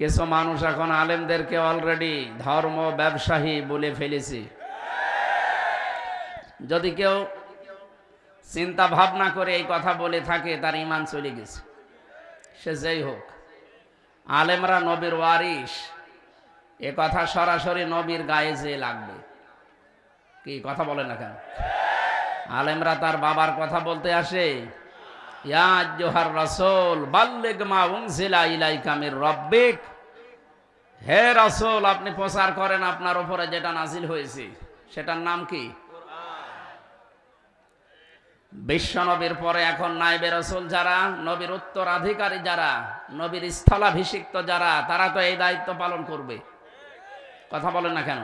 কিছু মানুষ এখন আলেমদেরকে অলরেডি ধর্ম ব্যবসায়ী বলে ফেলেছে। যদি কেউ চিন্তা ভাবনা করে এই কথা বলে থাকে, তার ইমান চলে গেছে। সে যেই হোক, আলেমরা নবীর ওয়ারিস এ কথা সরাসরি নবীর গায়ে যে লাগবে। কি কথা বলে না কেন? আলেমরা তার বাবার কথা বলতে আসে রব্বিক। হে আপনি প্রচার করেন আপনার যেটা নাজিল হয়েছে। সেটার নাম কি? বিশ্ব নবীর পরে এখন নাইবে রসুল যারা, নবীর উত্তরাধিকারী যারা, নবীর স্থলাভিষিক্ত যারা, তারা তো এই দায়িত্ব পালন করবে। কথা বলেন না কেন?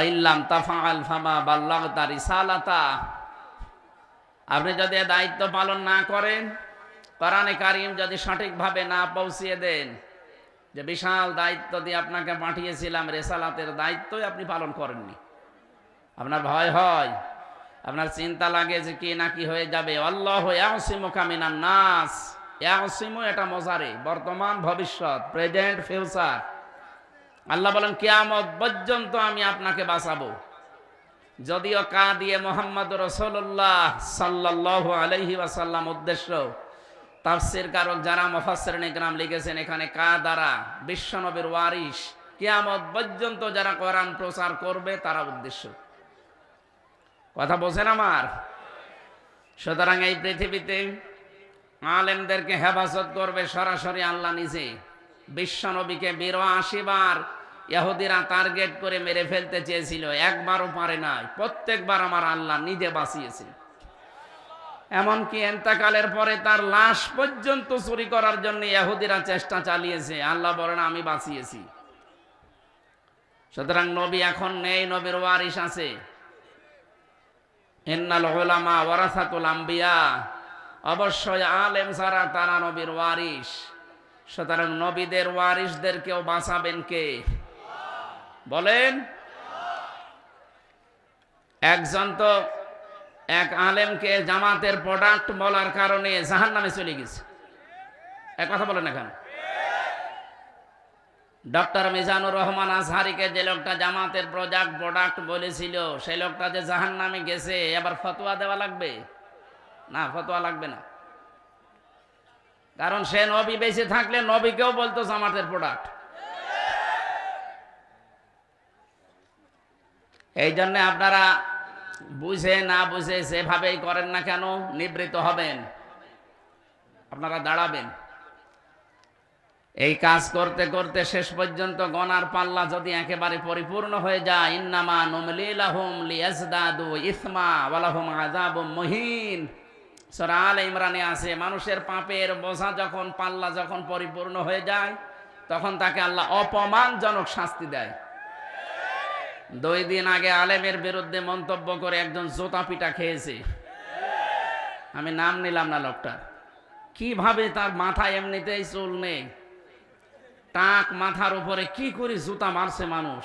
ইল্লাম তাফাল ফামা বাল্লাগ তার ইসালাতা আপনি যদি দায়িত্ব পালন না করেন, কোরআনে কারিম যদি সঠিকভাবে না পৌঁছিয়ে দেন, যে বিশাল দায়িত্ব দিয়ে আপনাকে পাঠিয়েছিলাম, রেসালাতের দায়িত্বই আপনি পালন করেননি। আপনার ভয় হয়, আপনার চিন্তা লাগে যে কি না কি হয়ে যাবে। আল্লাহ ইয়াসিমু কামিনান নাস। ইয়াসিমু এটা মজারে, বর্তমান, ভবিষ্যৎ, প্রেজেন্ট, ফিউচার। আল্লাহ বলেন, কিয়ামত পর্যন্ত আমি আপনাকে বাঁচাবো। যদিও কা দিয়ে মোহাম্মদ রসল্লাহ সাল্লাহ আলহি ওয়াসাল্লাম উদ্দেশ্য তাফসির কারক যারা মফাসের নিগ্রাম লিখেছেন এখানে কা দ্বারা বিশ্বনবীর ওয়ারিস কিয়ামত পর্যন্ত যারা কোরআন প্রচার করবে তারা উদ্দেশ্য। কথা বোঝেন আমার? সুতরাং এই পৃথিবীতে আলেমদেরকে হেফাজত করবে সরাসরি আল্লাহ নিজে। বিশ্বনবীকে বিরাশি বার ইহুদিরা টার্গেট করে মেরে ফেলতে চেয়েছিল, একবারও পারে নাই, প্রত্যেকবার আমার আল্লাহ নিজে বাঁচিয়েছে এমনকি এন্তাকালের পরে তার লাশ পর্যন্ত চুরি করার জন্য ইহুদিরা চেষ্টা চালিয়েছে, আল্লাহ বলেন, আমি বাঁচিয়েছি। সুতরাং নবী এখন নেই, নবীর ওয়ারিস আছে। ইন্নাল উলামা ওয়ারাসাতুল আম্বিয়া, অবশ্যই আলেম সারা তারা নবীর ওয়ারিস সুতরাং নবীদের ওয়ারিসদেরকেও বাঁচাবেন কে? বলেন। একজন তো এক আলেমকে জামাতের প্রোডাক্ট বলার কারণে জাহান নামে চলে গেছে। এক কথা বলেন এখন। ডক্টর মিজানুর রহমান আজহারিকে যে লোকটা জামাতের প্রোডাক্ট প্রোডাক্ট বলেছিল, সেই লোকটা যে জাহান নামে গেছে, এবার ফতোয়া দেওয়া লাগবে? না, ফতোয়া লাগবে না। কারণ সে নবী বেঁচে থাকলে নবীকেও বলতো জামাতের প্রোডাক্ট এই জন্য আপনারা বুঝে না বুঝে সেভাবেই করেন না কেন নিবৃত হবেন। আপনারা দাঁড়াবেন। এই কাজ করতে করতে শেষ পর্যন্ত গনার পাল্লা যদি একেবারে পরিপূর্ণ হয়ে যায়, ইন্নামা নুমলিলাহুম লিয়াজদাদু ইসমা ওয়ালাহুম আযাবুম মুহিন। সূরা আল ইমরানে আছে, মানুষের পাপের বোঝা যখন, পাল্লা যখন পরিপূর্ণ হয়ে যায়, তখন তাকে আল্লাহ অপমানজনক শাস্তি দেয়। দুই দিন আগে আলেমের বিরুদ্ধে মন্তব্য করে একজন জোতা পিটা খেয়েছে। আমি নাম নিলাম না লোকটার কীভাবে তার মাথায় এমনিতেই চুল নেই টাক মাথার উপরে কি করে জুতা মারছে মানুষ?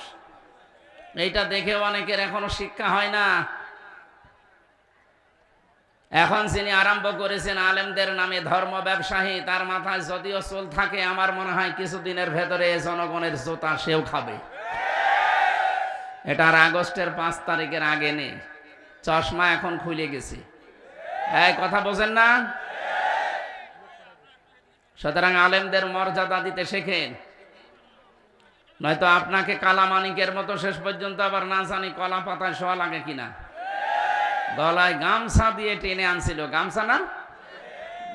এইটা দেখে অনেকের এখনও শিক্ষা হয় না। এখন যিনি আরম্ভ করেছেন আলেমদের নামে ধর্ম ব্যবসায়ী, তার মাথায় যদিও চুল থাকে, আমার মনে হয় কিছুদিনের ভেতরে জনগণের জুতা সেও খাবে। এটার আগস্টের পাঁচ তারিখের আগে নেই চশমা এখন খুলে গেছে। এই, কথা বোঝেন না? সুতরাং আলেমদের মর্যাদা দিতে শেখেন। নয়তো আপনাকে কালামানিকের মতো শেষ পর্যন্ত আবার না জানি কলা পাতায় শোয়া লাগে কিনা। গলায় গামছা দিয়ে টেনে আনছিল। গামছা না?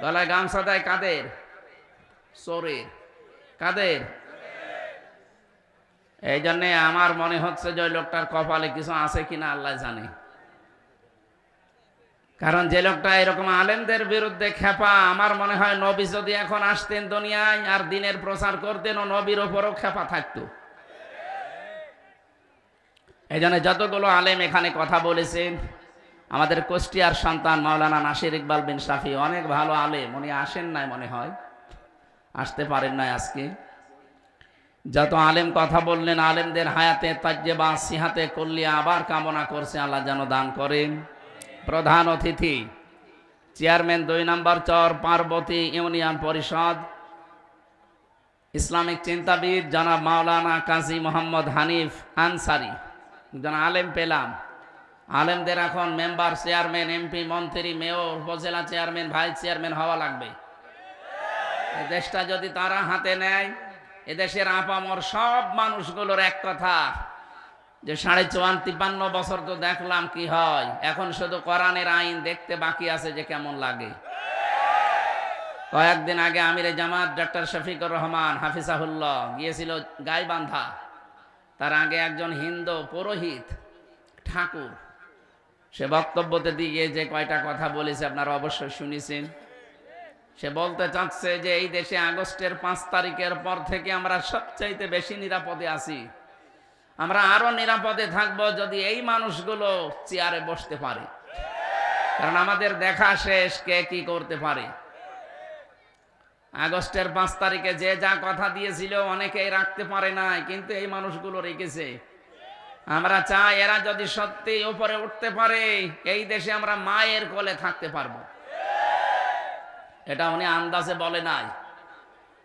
গলায় গামছা দেয় কাদের? চোরের। কাদের? এই জন্যে আমার মনে হচ্ছে যে ওই লোকটার কপালে কিছু আছে কিনা আল্লাহ জানে। কারণ যে লোকটা এরকম আলেমদের বিরুদ্ধে খেপা, আমার মনে হয় নবী যদি এখন আসতেন দুনিয়ায় আর দিনের প্রচার করতেন, ও নবীর ওপরও খেপা থাকতো। এই জন্য যতগুলো আলেম এখানে কথা বলেছেন আমাদের কুষ্টিয়ার সন্তান মাওলানা নাসির ইকবাল বিন শাফি, অনেক ভালো আলেম, উনি আসেন নাই মনে হয়। আসতে পারেন নাই আজকে। যত আলেম কথা বললেন, আলেমদের হায়াতে, তাজ্জেবা, সিহাতে কল্লিয়া আবার কামনা করছে, আল্লাহ যেন দান করেন। প্রধান অতিথি, চেয়ারম্যান দুই নম্বর চর, পার্বতী ইউনিয়ন পরিষদ, ইসলামিক চিন্তাবিদ জনাব মাওলানা কাজী মোহাম্মদ হানিফ আনসারি। একজন আলেম পেলাম। আলেমদের এখন মেম্বার, চেয়ারম্যান, এমপি, মন্ত্রী, mayor, upazila chairman, vice chairman হওয়া লাগবে। দেশটা যদি তারা হাতে নেয় এদেশের আপামর সব মানুষগুলোর এক কথা, যে সাড়ে চুয়ান তিপ্পান্ন বছর তো দেখলাম কি হয়। এখন শুধু কোরআনের আইন দেখতে বাকি আছে যে কেমন লাগে। কয়েকদিন আগে আমিরে জামাত ডক্টর শফিকুর রহমান হাফিজাহুল্লাহ গিয়েছিল গাইবান্ধা। তার আগে একজন হিন্দু পুরোহিত ঠাকুর। সে বক্তব্যতে দিয়ে যে কয়টা কথা বলেছে আপনারা অবশ্যই শুনেছেন। সে বলতে চাচ্ছে যে এই দেশে আগস্টের পাঁচ তারিখের পর থেকে আমরা সবচাইতে বেশি নিরাপদে আছি। আমরা আরও নিরাপদে থাকব যদি এই মানুষগুলো চেয়ারে বসতে পারে। কারণ আমাদের দেখা শেষ কে কি করতে পারে। আগস্টের পাঁচ তারিখে যে যা কথা দিয়েছিল অনেকেই রাখতে পারে নাই, কিন্তু এই মানুষগুলো রেখেছে। আমরা চাই এরা যদি সত্যি উপরে উঠতে পারে, এই দেশে আমরা মায়ের কোলে থাকতে পারব। এটা উনি আন্দাজে বলে নাই।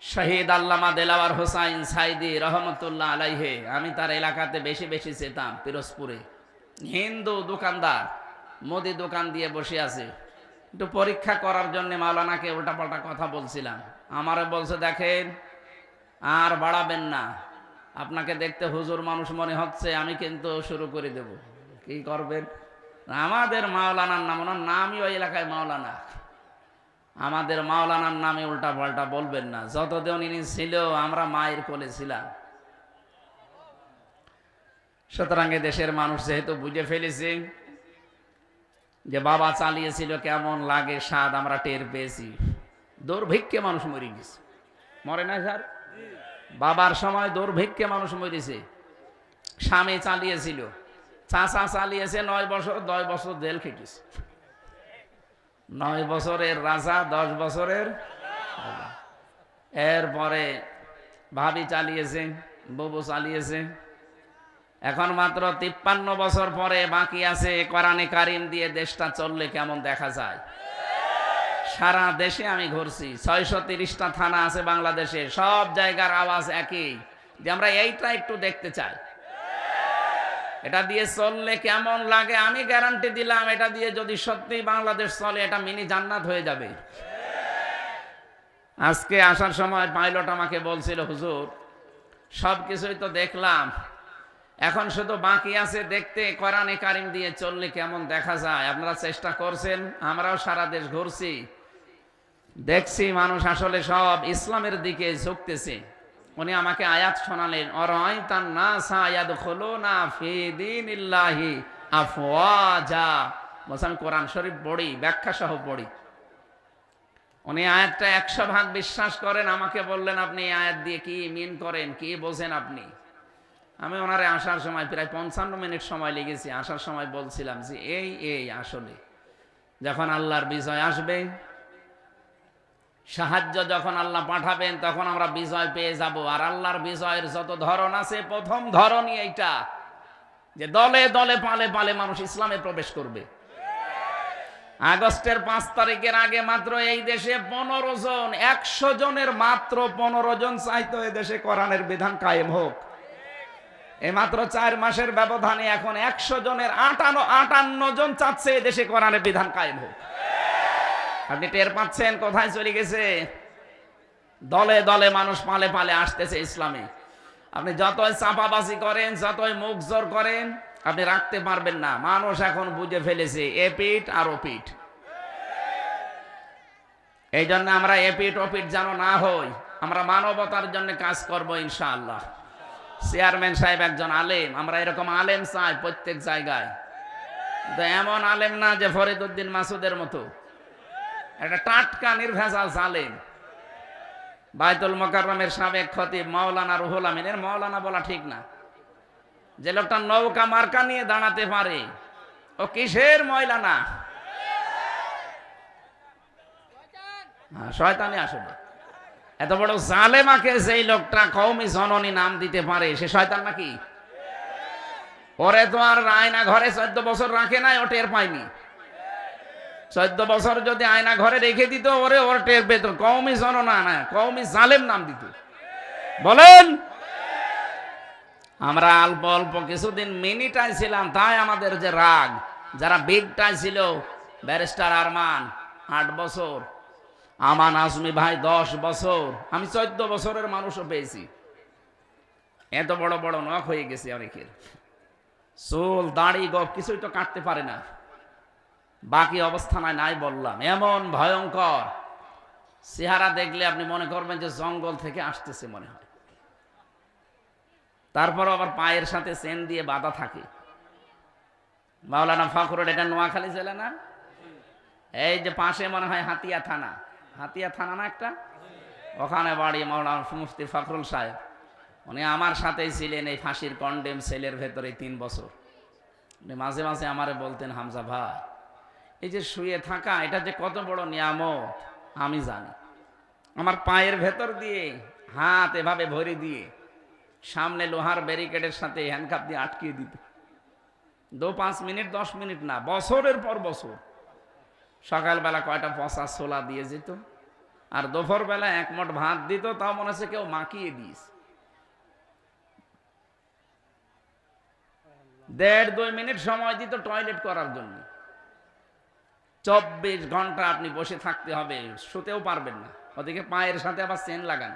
শহীদ আল্লামা দেলাওয়ার হোসাইন সাইদি রহমতুল্লাহ আলাইহে, আমি তার এলাকাতে বেশি বেশি যেতাম পিরোজপুরে। হিন্দু দোকানদার, মুদি দোকান দিয়ে বসে আছে। একটু পরীক্ষা করার জন্য মাওলানাকে উল্টাপাল্টা কথা বলছিলাম। আমারও বলছে, দেখেন, আর বাড়াবেন না। আপনাকে দেখতে হুজুর মানুষ মনে হচ্ছে, আমি কিন্তু শুরু করে দেব। কি করবেন? আমাদের মাওলানার নাম, ওনার নামই ওই এলাকায় মাওলানা। আমাদের মাওলানার নামে উল্টা পাল্টা বলবেন না। যতদিন ইনি ছিল, আমরা মায়ের কোলে ছিলাম। সুতরাং দেশের মানুষ যেহেতু বুঝে ফেলেছে যে বাবা চালিয়েছিল কেমন লাগে স্বাদ আমরা টের পেয়েছি। দুর্ভিক্ষে মানুষ মরে গেছে। মরে না স্যার? বাবার সময় দুর্ভিক্ষে মানুষ মরেছে। স্বামী চালিয়েছিল। চাচা চালিয়েছে নয় বছর, দশ বছর জেল খেটেছে। নয় বছরের রাজা, দশ বছরের এরপরে ভাবি চালিয়েছে ববু চালিয়েছে। এখন মাত্র তিপ্পান্ন বছর পরে বাকি আছে, কোরআনে কারিম দিয়ে দেশটা চললে কেমন দেখা যায়? সারা দেশে আমি ঘুরছি, ছয়শো তিরিশটা থানা আছে বাংলাদেশে, সব জায়গার আওয়াজ একই। যে আমরা এইটা একটু দেখতে চাই। এটা দিয়ে চললে কেমন লাগে? আমি গ্যারান্টি দিলাম, এটা দিয়ে যদি সত্যি বাংলাদেশ চলে, এটা মিনি জান্নাত হয়ে যাবে। আজকে আসার সময় পাইলট আমাকে বলছিল, হুজুর সব কিছুই তো দেখলাম। এখন শুধু বাকি আছে দেখতে, কোরআনে কারিম দিয়ে চললে কেমন দেখা যায়? আপনারা চেষ্টা করছেন, আমরাও সারা দেশ ঘুরছি। দেখছি মানুষ আসলে সব ইসলামের দিকে ঝুঁকতেছে। উনি আমাকে আয়াত শোনালেন অরয় তার না সায়াদ খোলো না ফিদিন ইল্লাহি আফওয়াজা। বলছে কোরআন শরীফ পড়ি, ব্যাখ্যা সহ পড়ি। উনি আয়াতটা একশো ভাগ বিশ্বাস করেন, আমাকে বললেন, আপনি এই আয়াত দিয়ে কি মিন করেন, কি বোঝেন আপনি? আমি ওনারে আসার সময় প্রায় পঞ্চান্ন মিনিট সময় লেগেছি, আসার সময় বলছিলাম যে, এই এই আসলে। যখন আল্লাহর বিজয় আসবে সাহায্য যখন আল্লাহ পাঠাবেন, তখন আমরা বিজয় পেয়ে যাব। আর আল্লাহর বিজয়ের যত ধরন আছে, প্রথম ধরনই এইটা, যে দলে দলে পালে পালে মানুষ ইসলামে প্রবেশ করবে। আগস্টের পাঁচ তারিখের আগে মাত্র এই দেশে পনেরো জন, একশো জনের মাত্র পনেরো জন চাইতো এ দেশে কোরআনের বিধান কায়েম হোক। এই মাত্র চার মাসের ব্যবধানে এখন একশো জনের আটান্ন আটান্ন জন চাচ্ছে এ দেশে কোরআনের বিধান কায়েম হোক। আপনি টের পাচ্ছেন কোথায় চলে গেছে? দলে দলে মানুষ পালে পালে আসতেছে ইসলামে। আপনি যতই চাপাবাজি করেন, যতই মুখ জোর করেন, আপনি রাখতে পারবেন না। মানুষ এখন বুঝে ফেলেছে, এ পিঠ আর ও পিঠ। এই জন্য আমরা এপিট ওপিট যেন না হই, আমরা মানবতার জন্য কাজ করব ইনশাআল্লাহ। চেয়ারম্যান সাহেব একজন আলেম, আমরা এরকম আলেম চাই প্রত্যেক জায়গায়। এমন আলেম না যে ফরিদ উদ্দিন মাসুদের মতো। একটা টাটকা নির্ভেজাল জালেম। বাইতুল মোকাররমের সাবেক খতিব মাওলানা রুহুল আমিনের মাওলানা বলা ঠিক না। যে লোকটা নৌকা মার্কা নিয়ে দাঁড়াতে পারে ও কিসের ময়লানা? হ্যাঁ, শয়তানি আসলে। এত বড় জালেমাকে যেই লোকটা কৌমি জননী নাম দিতে পারে সে শয়তান নাকি? ওরে তো আর আয়না ঘরে চোদ্দ বছর রাখে নাই ও টের পায়নি। চোদ্দ বছর যদি আয়না ঘরে রেখে দিত, ওরে ওর টের পেত। কৌমি জননা না কৌমি জালেম নাম দিত। বলেন? আমরা অল্প অল্প কিছুদিন মিনিটাই ছিলাম, তাই আমাদের যে রাগ, যারা বিগটাই ছিল, ব্যারিস্টার আরমান, আট বছর, আমান আজমি ভাই দশ বছর, আমি চোদ্দ বছরের মানুষও পেয়েছি। এত বড় বড় নখ হয়ে গেছে অনেকের। চুল, দাড়ি গপ কিছুই তো কাটতে পারে না। বাকি অবস্থানায় নাই বললাম। এমন ভয়ঙ্কর চেহারা দেখলে আপনি মনে করবেন যে জঙ্গল থেকে আসতেছে মনে হয়। তারপর আবার পায়ের সাথে চেন দিয়ে বাঁধা থাকে। মাওলানা ফখরুল, এটা নোয়াখালী জেলা না? এই যে পাশে মনে হয় হাতিয়া থানা। হাতিয়া থানা না একটা? ওখানে বাড়ি মাওলানা মুফতি ফখরুল সাহেব। উনি আমার সাথেই ছিলেন এই ফাঁসির কন্ডেম সেলের ভেতরে তিন বছর। উনি মাঝে মাঝে আমারে বলতেন, হামজা ভাই এই যে শুয়ে থাকা, এটা যে কত বড় নিয়ামত, আমি জানি। আমার পায়ের ভেতর দিয়ে, হাত এভাবে ভরে দিয়ে, সামনে লোহার ব্যারিকেডের সাথে হ্যান্ডকাপ দিয়ে আটকিয়ে দিত। দু পাঁচ মিনিট, দশ মিনিট না, বছরের পর বছর। সকালবেলা কয়টা পচা ছোলা দিয়ে যেত, আর দুপুরবেলা এক মোট ভাত দিত, তাও মনে হচ্ছে কেউ মাখিয়ে দিস দেড় দুই মিনিট সময় দিত টয়লেট করার জন্য। চব্বিশ ঘণ্টা আপনি বসে থাকতে হবে, শুতেও পারবেন না। ওদিকে পায়ের সাথে আবার চেন লাগান।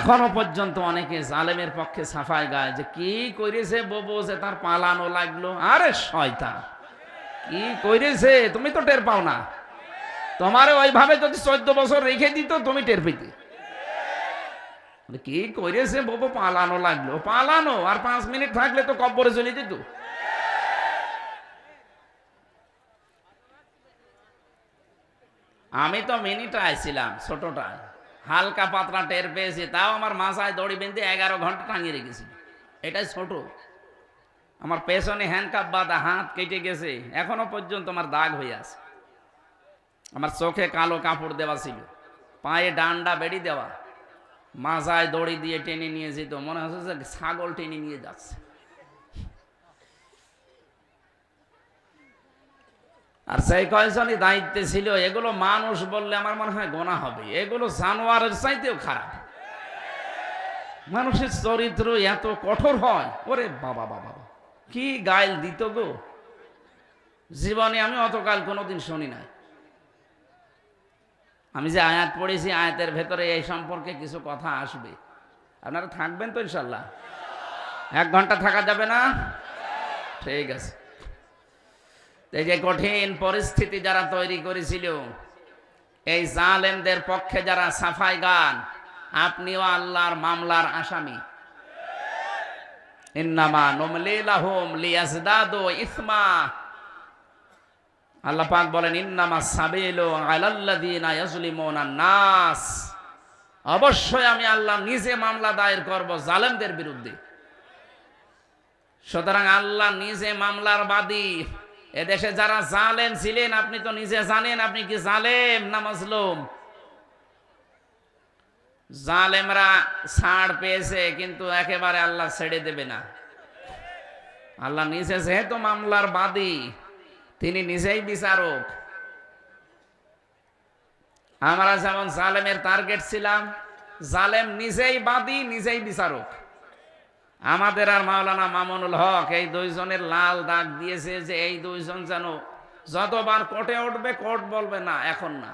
এখনও পর্যন্ত অনেকে জালেমের পক্ষে সাফাই গায় যে, কি করেছে ববু যে তার পালানো লাগল? আরে শয়তান, কি করেছে তুমি তো টের পাও না। তোমার ওইভাবে যদি চোদ্দ বছর রেখে দিত, তুমি টের পেতে। কি করেছে ববু, পালানো লাগল? পালানো, আর পাঁচ মিনিট থাকলে তো কব্বরে চলে যেত আমি তো মিনিটা আইছিলাম ছোটটায় হালকা পাতলা টের পেয়েছি, তাও আমার মাথায় দড়ি বেঁধে এগারো ঘণ্টা টাঙিয়ে রেখেছি। এটাই ছোট। আমার পেছনে হ্যান্ডকাপ বাঁধা, হাত কেটে গেছে, এখনও পর্যন্ত আমার দাগ হয়ে আছে। আমার চোখে কালো কাপড় দেওয়া ছিল, পায়ে ডান্ডা বেড়ি দেওয়া। মাথায় দড়ি দিয়ে টেনে নিয়ে যেত, মনে হচ্ছে যে ছাগল টেনে নিয়ে যাচ্ছে। আর সেই কয়জনই দায়িত্বে ছিল, এগুলো মানুষ বললে আমার মনে হয় গোনা হবে। এগুলো জানোয়ারের চাইতেও খারাপ। মানুষের চরিত্র এত কঠোর হয়, ওরে বাবা বাবা। কি গাইল দিত গো? জীবনে আমি অতকাল কোনোদিন শুনি নাই। আমি যে আয়াত পড়েছি, আয়াতের ভেতরে এই সম্পর্কে কিছু কথা আসবে। আপনারা থাকবেন তো ইনশাল্লাহ? এক ঘণ্টা থাকা যাবে না? ঠিক আছে। এই যে কঠিন পরিস্থিতি যারা তৈরি করেছিল, এই জালেমদের পক্ষে যারা সাফাই গান, আপনিও আল্লাহর মামলার আসামি। নাস। অবশ্যই আমি আল্লাহ নিজে মামলা দায়ের করব জালেমদের বিরুদ্ধে। সুতরাং আল্লাহ নিজে মামলার বাদী। এদেশে যারা জালেম ছিলেন, আপনি তো নিজে জানেন, আপনি কি জালেম না মজলুম? জালেমরা ছাড় পেয়েছে, কিন্তু একেবারে আল্লাহ ছেড়ে দেবে না। আল্লাহ নিজে যেহেতু মামলার বাদী, তিনি নিজেই বিচারক। আমরা যেমন জালেমের টার্গেট ছিলাম, জালেম নিজেই বাদী, নিজেই বিচারক। আমাদের আর মাওলানা মামুনুল হক এই দুইজনের লাল দাগ দিয়েছে যে এই দুইজন যেন যতবার কোর্টে উঠবে, কোর্ট বলবে, না, এখন না।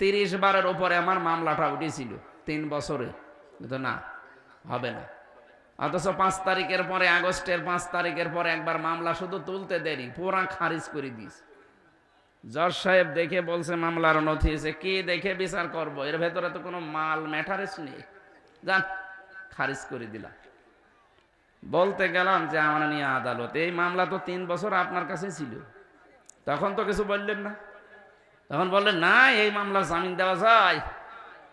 তিরিশ বারের উপরে আমার মামলাটা উঠেছিল, তিন বছরে কিন্তু না, হবে না। অথচ পাঁচ তারিখের পরে, আগস্টের পাঁচ তারিখের পরে একবার মামলা শুধু তুলতে দেরি, পুরা খারিজ করে দিস জজ সাহেব দেখে বলছে মামলার নথি এসে, কি দেখে বিচার করব? এর ভেতরে তো কোনো মাল ম্যাটারেস নেই। যান, খারিজ করে দিলাম। বলতে গেলাম যে আমার নিয়ে আদালত। এই মামলা তো তিন বছর আপনার কাছে ছিল। তখন তো কিছু বললেন না। তখন বললেন, না, এই মামলা জামিন দেওয়া যায়।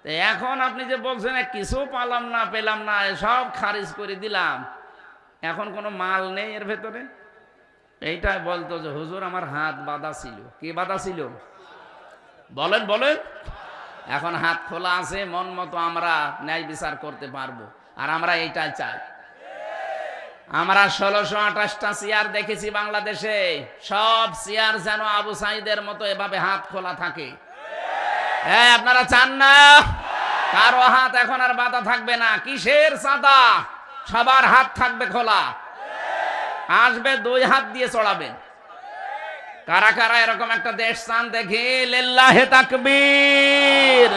এখন আপনি যে বলছেন কিছু পালাম না, পেলাম না সব খারিজ করে দিলাম। এখন কোনো মাল নেই এর ভেতরে? এইটাই বলতো যে, হুজুর, আমার হাত বাঁধা ছিল। কি বাঁধা ছিল? বলেন বলেন। এখন হাত খোলা আছে, মন মতো আমরা ন্যায় বিচার করতে পারব। আর আমরা এইটাই চাই। আমরা ষোলোশো আঠাশটা চেয়ার দেখেছি বাংলাদেশে। সব চেয়ার যেন আবু সাইদের মতো এভাবে হাত খোলা থাকে। হ্যাঁ আপনারা চান না? কারও হাত এখন আর বাধা থাকবে না। কিসের সাদা সবার হাত থাকবে খোলা। আসবে, দুই হাত দিয়ে চড়াবেন কারা কারা এরকম একটা দেশ চান দেখি? লিল্লাহে তাকবীর।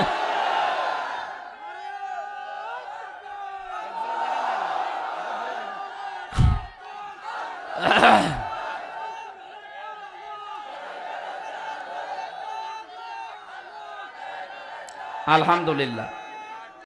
আলহামদুলিল্লাহ।